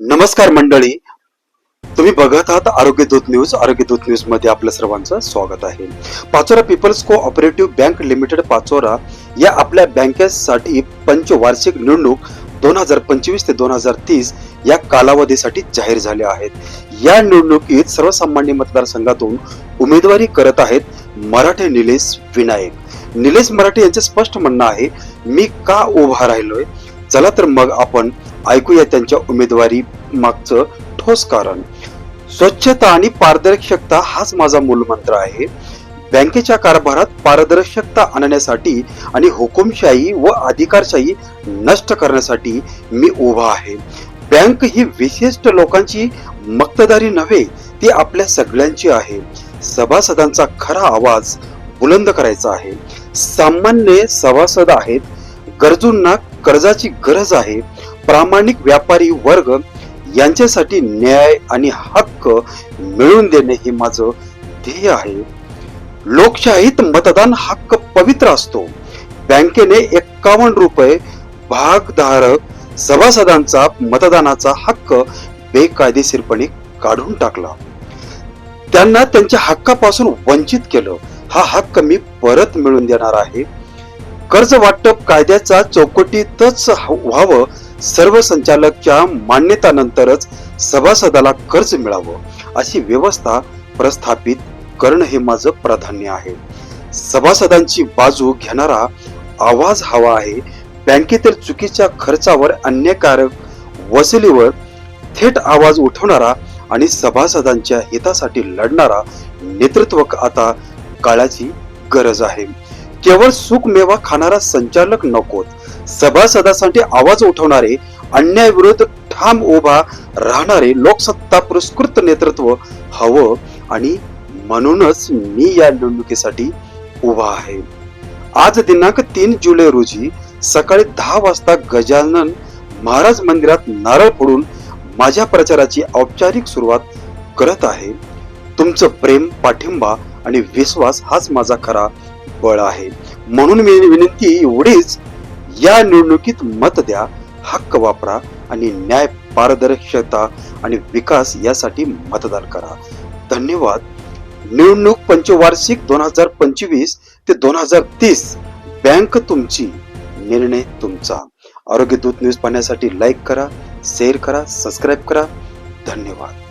नमस्कार मंडळी. तुम्ही बघत आहात आरोग्य दूत न्यूज. आरोग्य दूत न्यूजमध्ये आपलं सर्वांचं स्वागत आहे. Pachora people's cooperative bank limited Pachora या आपल्या बँकेसाठी पंचवार्षिक निवडणूक दोन हजार पंचवीस ते दोन हजार तीस या कालावधीसाठी जाहीर झाल्या आहेत. या निवडणुकीत सर्वसामान्य मतदारसंघातून उमेदवारी करत आहेत मराठे निलेश विनायक. निलेश मराठे यांचे स्पष्ट म्हणणं आहे मी का उभा राहिलोय? चला तर मग आपण ऐकूया त्यांच्या उमेदवारी मागचं ठोस कारण. स्वच्छता आणि पारदर्शकता हाच माझा मूलमंत्र आहे. बँकेच्या कारभारात पारदर्शकता आणण्यासाठी आणि हुकुमशाही व अधिकारशाही नष्ट करण्यासाठी मी उभा आहे. बँक ही विशिष्ट लोकांची मक्तदारी नव्हे ती आपल्या सगळ्यांची आहे. सभासदांचा खरा आवाज बुलंद करायचा आहे. सामान्य सभासद आहेत. गरजूंना कर्जाची गरज आहे. प्रामाणिक व्यापारी वर्ग यांच्यासाठी न्याय आणि हक्क मिळवून देणे हे माझं ध्येय आहे. लोकशाहीत मतदान हक्क पवित्र असतो. बँकेने एक्कावन्न रुपये भागधारक सभासदांचा मतदानाचा हक्क बेकायदेशीरपणे काढून टाकला. त्यांना त्यांच्या हक्कापासून वंचित केलं. हा हक्क मी परत मिळवून देणार आहे. कर्ज वाटप कायद्याचा चौकटीतच व्हावं सर्व संचालकच्या मान्यतानंतरच सभासदाला कर्ज मिळावं अशी व्यवस्था प्रस्थापित करणं हे माझं प्राधान्य आहे. सभासदांची बाजू घेणारा आवाज हवा आहे. बँकेतील चुकीच्या खर्चावर अन्यकारक वसुलीवर थेट आवाज उठवणारा आणि सभासदांच्या हितासाठी लढणारा नेतृत्व आता काळाची गरज आहे. केवळ सुखमेवा खाणारा संचालक नकोत. सभासदासाठी आवाज उठवणारे अन्यायविरुद्ध ठाम उभा राहणारे लोकसत्ता पुरस्कृत नेतृत्व हवं आणि म्हणूनच मी या निवडणुकीसाठी उभा आहे. आज दिनांक तीन जुलै रोजी सकाळी दहा वाजता गजानन महाराज मंदिरात नारळ फोडून माझ्या प्रचाराची औपचारिक सुरुवात करत आहे. तुमचं प्रेम पाठिंबा आणि विश्वास हाच माझा खरा बळ आहे. म्हणून मी विनंती एवढीच या निवडणुकीत मत द्या हक्क वापरा आणि न्याय पारदर्शकता आणि विकास यासाठी मतदान करा. धन्यवाद. निवडणूक पंचवार्षिक दोन हजार पंचवीस ते दोन हजार तीस बँक तुमची निर्णय तुमचा. आरोग्य दूत न्यूज पाहण्यासाठी लाईक करा शेअर करा सबस्क्राईब करा. धन्यवाद.